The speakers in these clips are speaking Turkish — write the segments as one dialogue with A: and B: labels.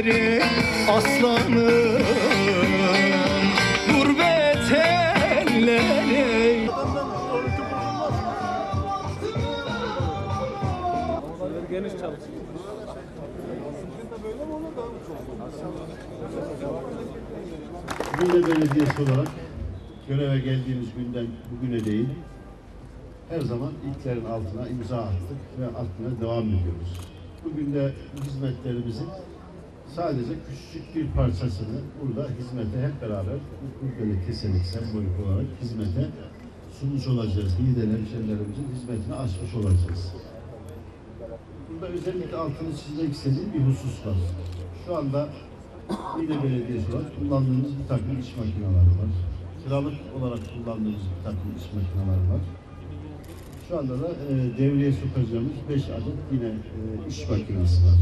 A: elleri aslanım Gurbet elleri
B: Bugün de belediyesi olarak göreve geldiğimiz günden bugüne değil her zaman ilklerin altına imza attık ve atmaya devam ediyoruz. Bugün de hizmetlerimizin sadece küçücük bir parçasını burada hizmete hep beraber böyle keselik sembolik olarak hizmete sunmuş olacağız. Lider hemşehrilerimizin hizmetine açmış olacağız. Burada özellikle altını çizmek istediğim bir husus var. Şu anda Niğde Belediyesi olarak kullandığımız bir takım iş makineleri var. Kiralık olarak kullandığımız bir takım iş makineleri var. Şu anda da e, devreye sokacağımız 5 adet yine e, iş makinesi var.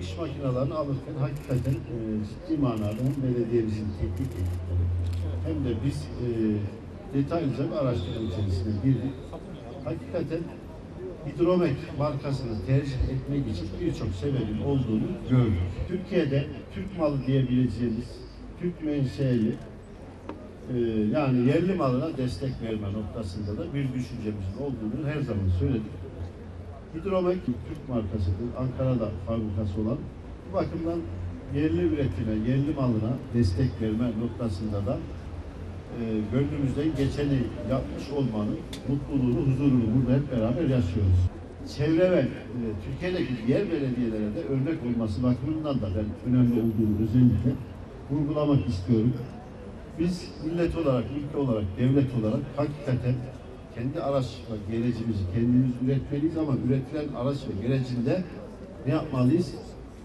B: İş makinelerini alırken hakikaten e, ciddi manada hem belediyemizin teknik hem de biz e, detaylıca bir araştırma içerisine girdik. Hakikaten Hidromek markasını tercih etmek için birçok sebebin olduğunu gördük. Türkiye'de Türk malı diyebileceğimiz Türk menşeli e, yani yerli malına destek verme noktasında da bir düşüncemizin olduğunu her zaman söyledik. Hidromek Türk markasıdır. Ankara'da fabrikası olan. Bu bakımdan yerli üretime, yerli malına destek verme noktasında da e, gönlümüzden geçeni yapmış olmanın mutluluğunu, huzurunu burada hep beraber yaşıyoruz. Çevre ve e, Türkiye'deki diğer belediyelere de örnek olması bakımından da ben önemli olduğunu özellikle vurgulamak istiyorum. Biz millet olarak, ülke olarak, devlet olarak hakikaten kendi araç ve gerecimizi kendimiz üretmeliyiz ama üretilen araç ve gerecinde ne yapmalıyız?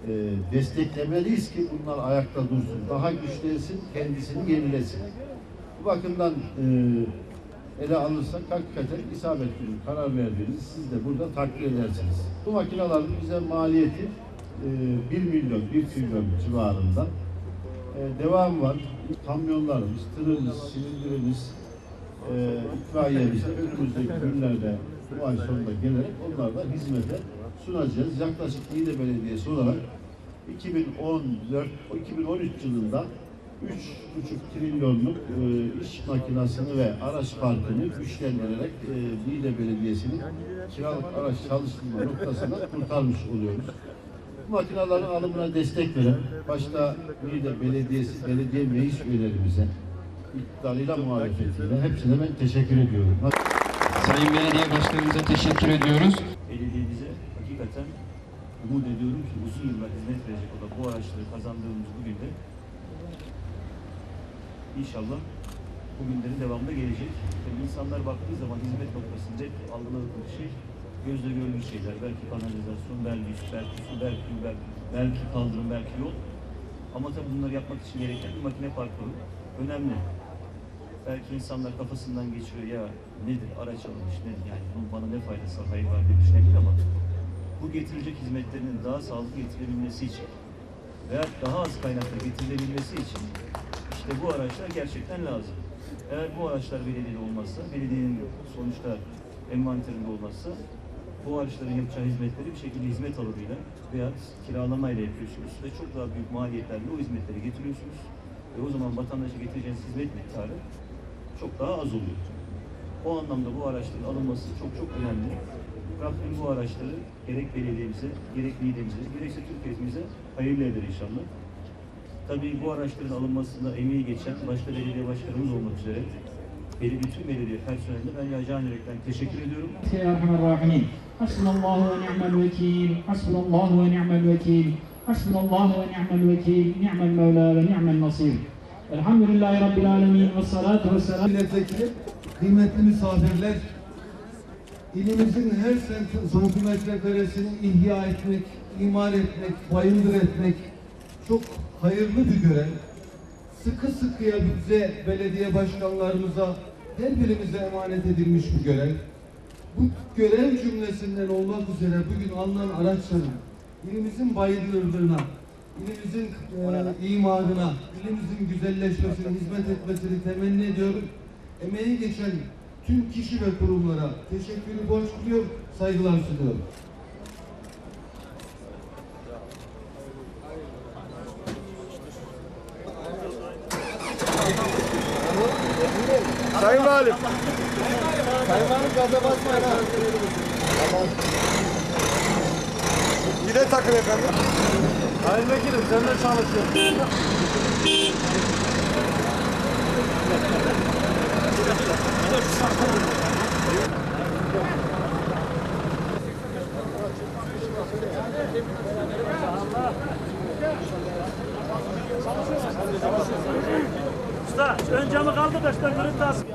B: Ee, desteklemeliyiz ki bunlar ayakta dursun, daha güçlensin, kendisini yenilesin. Bu bakımdan e, ele alırsak hakikaten isabetli bir karar verdiğiniz siz de burada takdir edersiniz. Bu makinelerin bize maliyeti e, 1 milyon, 1 trilyon civarında. E, devam var. Kamyonlarımız, tırımız, silindirimiz, e, itfaiyemiz de önümüzdeki günlerde bu ay sonunda gelerek onlarla hizmete sunacağız. Yaklaşık Niğde Belediyesi olarak 2014 2013 yılında 3,5 trilyonluk e, iş makinasını ve araç parkını güçlendirerek e, Niğde Belediyesi'nin kiralık araç çalıştırma noktasına kurtarmış oluyoruz. Bu makinelerin alımına destek veren başta Niğde Belediyesi, belediye meclis üyelerimize iktidarıyla muhalefetiyle hepsine ben teşekkür ediyorum.
C: Sayın Belediye Başkanımıza teşekkür ediyoruz.
D: belediyemize hakikaten umut ediyorum ki uzun yıllar hizmet verecek olan bu araçları kazandığımız bugün de inşallah bu günlerin devamında gelecek. Tabii insanlar baktığı zaman hizmet noktasında hep algıladıkları şey gözle görülür şeyler. Belki kanalizasyon, belki su, belki su, belki, belki, belki kaldırım, belki yol. Ama tabii bunları yapmak için gereken bir makine parkı önemli. Belki insanlar kafasından geçiyor ya nedir araç alınmış ne yani bunun bana ne faydası var hayır var diye düşünebilir ama bu getirilecek hizmetlerinin daha sağlıklı getirilebilmesi için veya daha az kaynakla getirilebilmesi için işte bu araçlar gerçekten lazım. Eğer bu araçlar belediyede olmazsa, belediyenin sonuçta envanterinde olmazsa bu araçların yapacağı hizmetleri bir şekilde hizmet alımıyla veya kiralamayla yapıyorsunuz ve çok daha büyük maliyetlerle o hizmetleri getiriyorsunuz. Ve o zaman vatandaşa getireceğiniz hizmet miktarı çok daha az oluyor. O anlamda bu araçların alınması çok çok önemli. Rabbim bu araçları gerek belediyemize, gerek lidemize, gerekse Türkiye'mize hayırlı eder inşallah. Tabii bu araçların alınmasında emeği geçen başta belediye başkanımız olmak üzere Beni bütün belediye personeline ben ya can yürekten teşekkür ediyorum.
E: Bismillahirrahmanirrahim. Hasbunallahu ve ni'mel vekil. Hasbunallahu ve ni'mel vekil. Hasbunallahu ve ni'mel vekil. Ni'mel mevla ve ni'mel nasir. Elhamdülillahi Rabbil alemin ve salatu ve selam.
F: Milletvekili, kıymetli misafirler, ilimizin her santimetre karesini ihya etmek, imar etmek, bayındır etmek çok hayırlı bir görev. Sıkı sıkıya bize, belediye başkanlarımıza, her birimize emanet edilmiş bir görev. Bu görev cümlesinden olmak üzere bugün alınan araçların ilimizin bayındırlığına, ilimizin e, imarına, ilimizin güzelleşmesine hizmet etmesini temenni ediyorum. Emeği geçen tüm kişi ve kurumlara teşekkürü borç biliyor, saygılar sunuyorum.
G: Sayın Valim.
A: Sayın Valim gaza basmayın ha.
G: Yine takın efendim.
A: Sayın Vekilim sen de çalışıyorsun.
D: Usta ön camı kaldır da görüntü alsın.